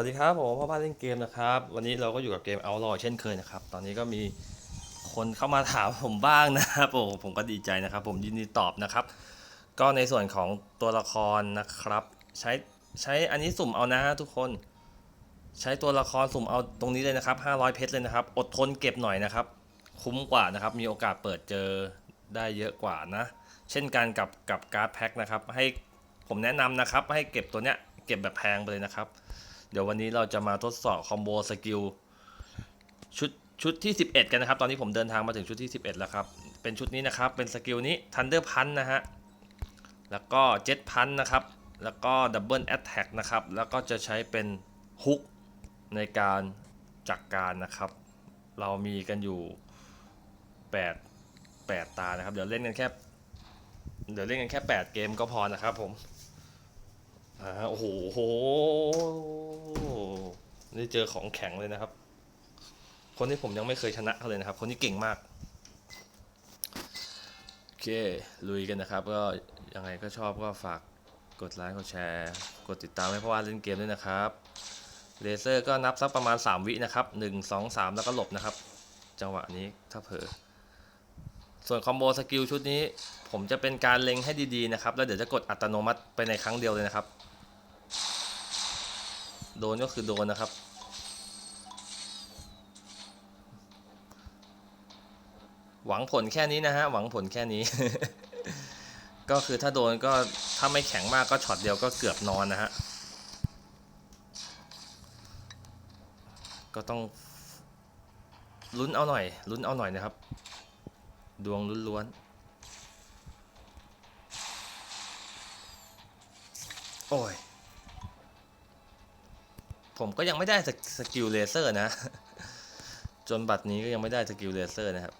วัสดีครับผมพ่อบ้านเล่นเกมนะครับ วันนี้เราก็อยู่กับเกมเอาลอเช่นเคยนะครับ ตอนนี้ก็มีคนเข้ามาถามผมบ้างนะครับโอ้ผมก็ดีใจนะครับ ผมยินดีตอบนะครับ ก็ในส่วนของตัวละครนะครับ ใช้ใช้อันนี้สุ่มเอานะทุกคน ใช้ตัวละครสุ่มเอาตรงนี้เลยนะครับ 500 เพชรเลยนะครับ อดทนเก็บหน่อยนะครับ คุ้มกว่านะครับ มีโอกาสเปิดเจอได้เยอะกว่านะ เช่นกันกับกับการ์ดแพ็คนะครับ ให้ผมแนะนำนะครับ ให้เก็บตัวเนี้ยเก็บแบบแพงไปเลยนะครับ เดี๋ยววันนี้เราจะมาทดสอบคอมโบสกิลชุดชุดที่ 11 กันนะครับ ตอนนี้ผมเดินทางมาถึงชุดที่ 11 แล้วครับ เป็นชุดนี้นะครับ เป็นสกิลนี้ Thunder Punch นะฮะ แล้วก็ Jet Punch นะครับ แล้วก็ Double Attack นะครับ แล้วก็จะใช้เป็นฮุกในการจัดกการนะครับ เรามีกันอยู่ 8 8 ตานะครับ เดี๋ยวเล่นกันแค่ เดี๋ยวเล่นกันแค่ 8 เกมก็พอนะครับผม อ่าโอ้โหโอ้โหนี่เจอของแข็งเลยนะครับ คนที่ผมยังไม่เคยชนะเขาเลยนะครับ คนนี้เก่งมาก โอเค ลุยกันนะครับ ก็ยังไงก็ชอบก็ฝากกดไลค์กดแชร์ กดติดตามให้เพราะว่าเล่นเกมด้วยนะครับเลเซอร์ก็นับสักประมาณ 3 วินะครับ 1 2 3 แล้วก็หลบนะครับ จังหวะนี้ถ้าเผลอส่วนคอมโบสกิลชุดนี้ ผมจะเป็นการเล็งให้ดีๆนะครับ แล้วเดี๋ยวจะกดอัตโนมัติไปในครั้งเดียวเลยนะครับ โดนก็คือโดนนะครับ หวังผลแค่นี้นะฮะ หวังผลแค่นี้ ก็คือถ้าโดนก็ถ้าไม่แข็งมากก็ช็อตเดียวก็เกือบนอนนะฮะ ก็ต้องลุ้นเอาหน่อย ลุ้นเอาหน่อยนะครับ ดวงล้วนๆโอ้ย ผมก็ยังไม่ได้สกสกิลเลเซอร์นะ จนบัดนี้ก็ยังไม่ได้สกิลเลเซอร์นะครับ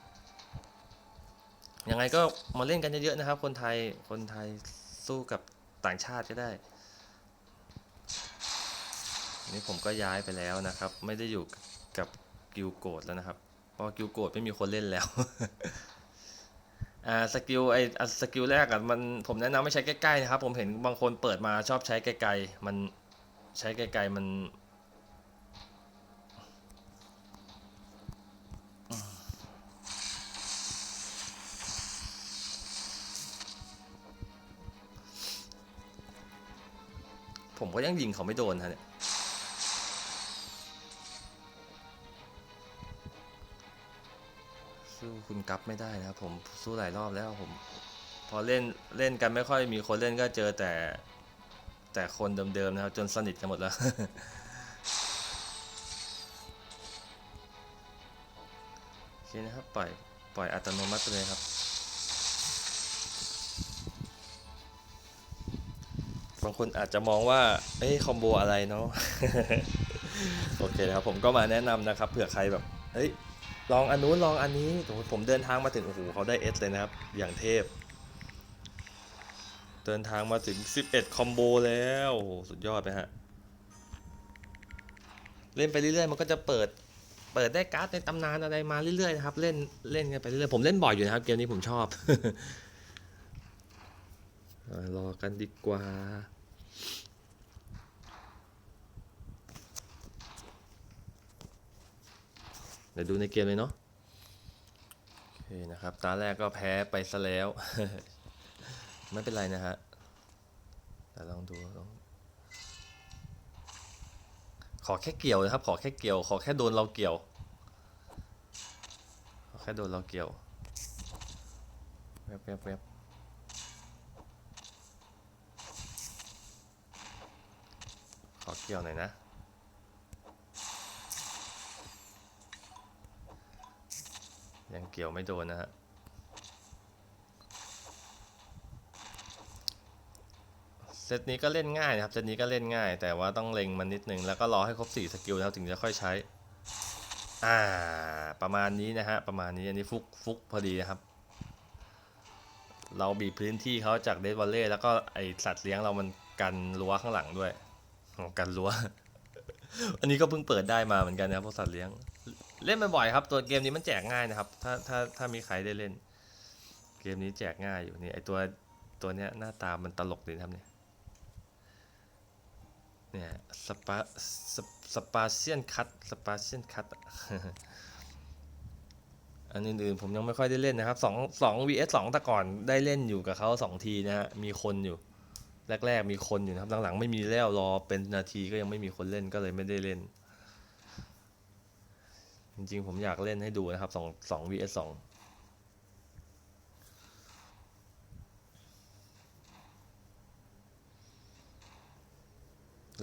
ยังไงก็มาเล่นกันเยอะๆนะครับ คนไทย คนไทยสู้กับต่างชาติก็ได้ นี่ผมก็ย้ายไปแล้วนะครับ ไม่ได้อยู่กับกิลโกดแล้วนะครับ เพราะกิลโกดไม่มีคนเล่นแล้วอ่าสกิลไออะสกิลแรกอะมันผมแนะนำไม่ใช้ใกล้ๆนะครับ ผมเห็นบางคนเปิดมาชอบใช้ไกลๆมันใช้ไกลๆมัน ผมก็ยังยิงเขาไม่โดนฮะเนี่ยสู้คุณกั๊บไม่ได้นะครับผมสู้หลายรอบแล้วผม พอเล่นเล่นกันไม่ค่อยมีคนเล่นก็เจอแต่ แต่คนเดิมๆนะครับ จนสนิทกันหมดแล้วโอเคนะครับปล่อยปล่อยอัตโนมัติเลยครับางคนอาจจะมองว่าเอ้ยคอมโบอะไรเนาะโอเคนะครับผมก็มาแนะนำนะครับเผื่อใครแบบเฮ้ยลองอันนู้นลองอันนี้โอ้โหผมเดินทางมาถึงโอ้โหเขาได้เอสเลยนะครับ อย่างเทพ เดินทางมาถึง 11 คอมโบแล้วสุดยอดไปฮะ เล่นไปเรื่อยๆ มันก็จะเปิดเปิดได้การ์ดในตำนานอะไรมาเรื่อยๆนะครับ เล่นเล่นกันไปเรื่อยๆผมเล่นบ่อยอยู่นะครับ เกมนี้ผมชอบรอกันดีกว่า เดี๋ยวดูในเกมเลยเนาะโอเคนะครับ ตาแรกก็แพ้ไปซะแล้ว ไม่เป็นไรนะฮะ แต่ลองดูลองขอแค่เกี่ยวนะครับ ขอแค่เกี่ยว ขอแค่โดนเราเกี่ยว ขอแค่โดนเราเกี่ยวแวบแวบแวบ อเกี่ยวหน่อยนะ ยังเกี่ยวไม่โดนนะฮะเซตนี้ก็เล่นง่ายนะครับ เซตนี้ก็เล่นง่าย แต่ว่าต้องเล็งมันนิดนึง แล้วก็รอให้ครบ 4 สกิลแล้วถึงจะค่อยใช้ อ่า ประมาณนี้นะฮะ ประมาณนี้ อันนี้ฟุกฟุกพอดีนะครับ เราบีบพื้นที่เขาจากเดดวอลเล่แล้วก็ไอสัตว์เลี้ยงเรามันกันรั้วข้างหลังด้วย โอ้กันรั้ว อันนี้ก็เพิ่งเปิดได้มาเหมือนกันนะครับพวกสัตว์เลี้ยง เล่นบ่อยๆครับ ตัวเกมนี้มันแจกง่ายนะครับ ถ้าถ้าถ้ามีใครได้เล่น เกมนี้แจกง่ายอยู่นี่ไอตัวตัวเนี้ยหน้าตามันตลกดีนะครับเนี่ยเนี่ยสปาสสปาเชียนคัตสปาเชียนคัตอันอื่นๆผมยังไม่ค่อยได้เล่นนะครับสองสอง vs สองแต่ก่อนได้เล่นอยู่กับเขาสองทีนะฮะมีคนอยู่ แรก ๆ มีคนอยู่นะครับหลังๆไม่มีแล้วรอเป็นนาทีก็ยังไม่มีคนเล่นก็เลยไม่ได้เล่น จริงๆ ผมอยากเล่นให้ดูนะครับสองสอง vs สอง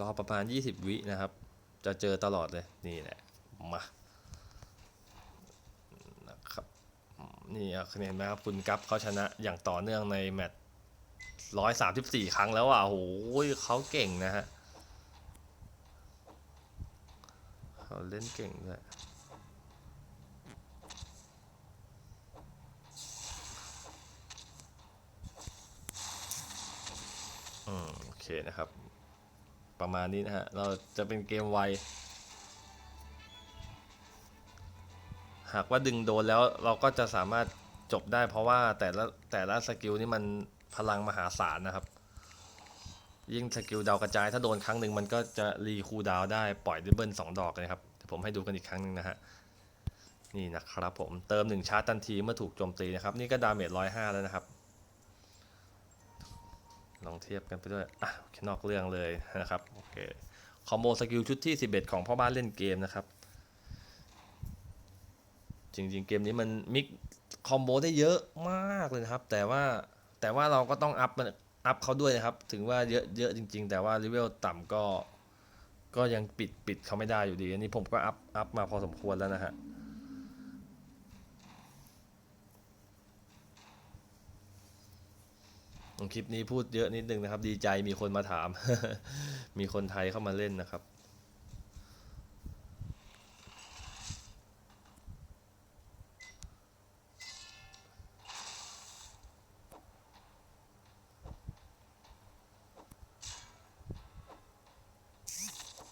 รอประมาณ 20 วินะครับ จะเจอตลอดเลย นี่แหละ มา นะครับ นี่อะเห็นไหมครับ คุณกัฟเขาชนะอย่างต่อเนื่องในแมตช์ ร้อยสามสิบสี่ครั้งแล้วอะโหเขาเก่งนะฮะเขาเล่นเก่งด้วยอืมโอเคนะครับ ประมาณนี้นะฮะ เราจะเป็นเกมไว หากว่าดึงโดนแล้วเราก็จะสามารถจบได้เพราะว่าแต่ละแต่ละสกิลนี่มัน พลังมหาศาลนะครับ ยิ่งสกิลดาวกระจายถ้าโดนครั้งหนึ่งมันก็จะรีคูลดาวได้ปล่อยดิเบิลสองดอกเลยครับเดี๋ยวผมให้ดูกันอีกครั้งหนึ่งนะฮะนี่นะครับผมเติมหนึ่งชาร์จทันทีเมื่อถูกโจมตีนะครับ นี่ก็ดาเมจร้อยห้าแล้วนะครับ ลองเทียบกันไปด้วยอะโอเคนอกเรื่องเลยนะครับโอเคคอมโบสกิลชุดที่ 11 ของพ่อบ้านเล่นเกมนะครับ จริงๆ เกมนี้มันมิกคอมโบได้เยอะมากเลยนะครับ แต่ว่า แต่ว่าเราก็ต้องอัพมันอัพเขาด้วยนะครับ ถึงว่าเยอะเยอะจริง ๆ แต่ว่าเลเวลต่ำก็ ก็ยังปิดปิดเขาไม่ได้อยู่ดี อันนี้ผมก็อัพอัพมาพอสมควรแล้วนะฮะคลิปนี้พูดเยอะนิดนึงนะครับ ดีใจมีคนมาถาม มีคนไทยเข้ามาเล่นนะครับ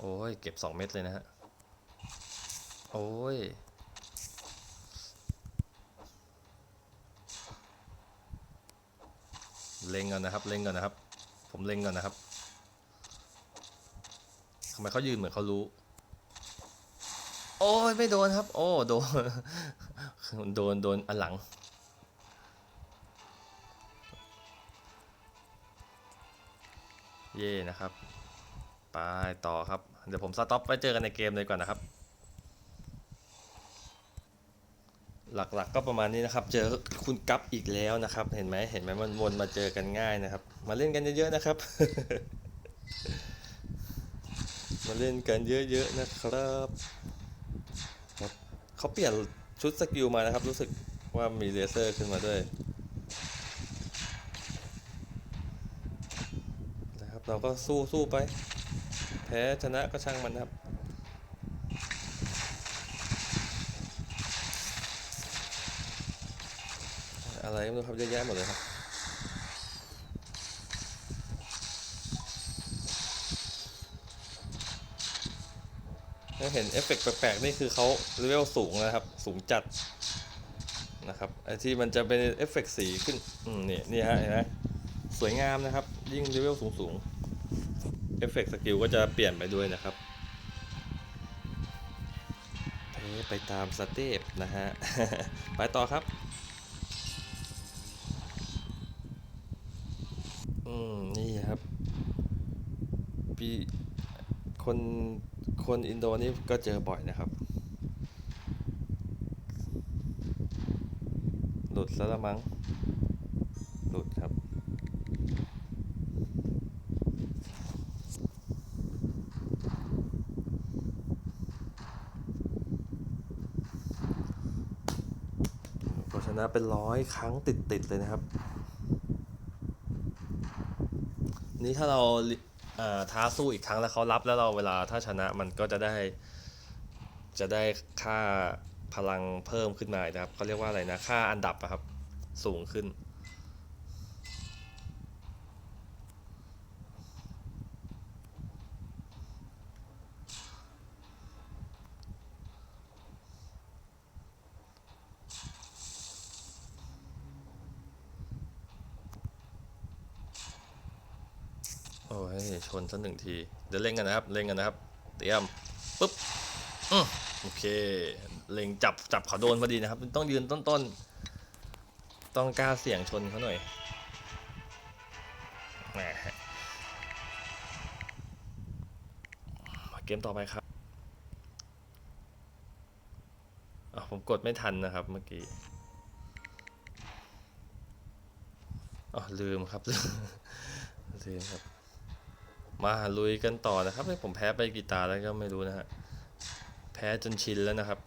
โอ้ย เก็บสองเม็ดเลยนะฮะ โอ้ย เล็งก่อนนะครับ เล็งก่อนนะครับ ผมเล็งก่อนนะครับทำไมเขายืนเหมือนเขารู้ โอ้ย ไม่โดนครับ โอ้ โดน โดน โดน อันหลังเย่นะครับ ไปต่อครับ เดี๋ยวผมสต็อปไว้เจอกันในเกมเลยก่อนนะครับ หลักๆก็ประมาณนี้นะครับ เจอคุณกัปอีกแล้วนะครับ เห็นไหมเห็นไหมมันวนมาเจอกันง่ายนะครับ มาเล่นกันเยอะๆนะครับ มาเล่นกันเยอะๆนะครับเขาเปลี่ยนชุดสกิลมานะครับ รู้สึกว่ามีเลเซอร์ขึ้นมาด้วยนะครับเราก็สู้สู้ไป พ้ชนะก็ช่างมันครับ อะไรไม่รู้ครับเยอะแยะหมดเลยครับถ้าเห็นเอฟเฟกต์แปลกๆ นี่คือเขาเลเวลสูงนะครับ สูงจัดนะครับไอที่มันจะเป็นเอฟเฟกต์สีขึ้น อืมนี่นี่ฮะเห็นไหมสวยงามนะครับ ยิ่งเลเวลสูงๆ อฟเฟกต์สกิลก็จะเปลี่ยนไปด้วยนะครับเพไปตามสเตปนะฮะ ไปต่อครับอืมนี่ครับปีคนคนอินโดนี่ก็เจอบ่อยนะครับ หลุดซะละมั้ง หลุดครับ ก็ช นะเป็นร้อยครั้งติดๆเลยนะครับ นี่ถ้าเราเท้าสู้อีกครั้งแล้วเขารับแล้วเราเวลาถ้าชนะมันก็จะได้จะได้ค่าพลังเพิ่มขึ้นมานะครับเขาเรียกว่าอะไรนะค่าอันดับอะครับสูงขึ้น ให้ชนสักหนึ่งที เดี๋ยวเล่นกันนะครับ เล่นกันนะครับ เตรียมปุ๊บอือโอเค เล็งจับจับเขาโดนพอดีนะครับ ต้องยืนต้นๆต้องกล้าเสี่ยงชนเขาหน่อยแหมาเกมต่อไปครับอะผมกดไม่ทันนะครับเมื่อกี้อ๋อลืมครับลืมครับ มาลุยกันต่อนะครับเฮ้ผมแพ้ไปกี่ตาแล้วก็ไม่รู้นะฮะแพ้จนชินแล้วนะครับ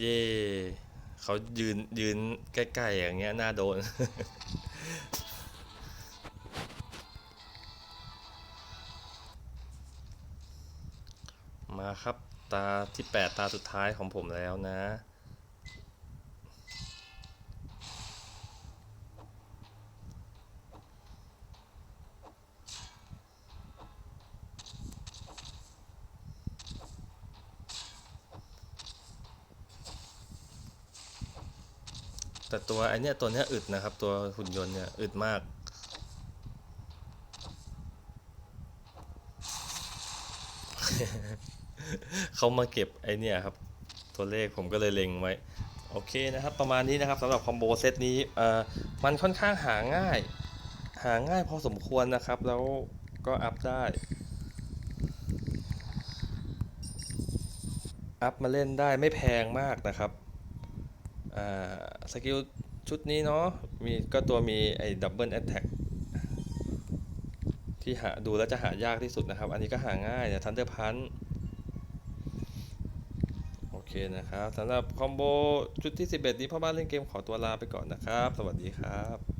เย่เขายืนยืนใกล้ๆอย่างเงี้ยน่าโดน มาครับตาที่ 8 ตาสุดท้ายของผมแล้วนะ ต่ตัวไอเนี้ยตัวเนี้ยอึดนะครับ ตัวหุ่นยนต์เนี่ยอึดมากเขามาเก็บไอเนี่ยครับ ตัวเลขผมก็เลยเล็งไว้ โอเคนะครับ ประมาณนี้นะครับสำหรับคอมโบเซตนี้เอ่อมันค่อนข้างหาง่าย หาง่ายพอสมควรนะครับ แล้วก็อัพได้ อัพมาเล่นได้ไม่แพงมากนะครับสกิล ชุดนี้เนาะมีก็ตัวมีไอ้ดับเบิลแอตแทกที่หาดูแล้วจะหายากที่สุดนะครับ อันนี้ก็หาง่ายเนี่ยทันเดอร์พันโอเคนะครับสำหรับคอมโบชุดที่ 11 นี้พ่อบ้านเล่นเกมขอตัวลาไปก่อนนะครับ สวัสดีครับ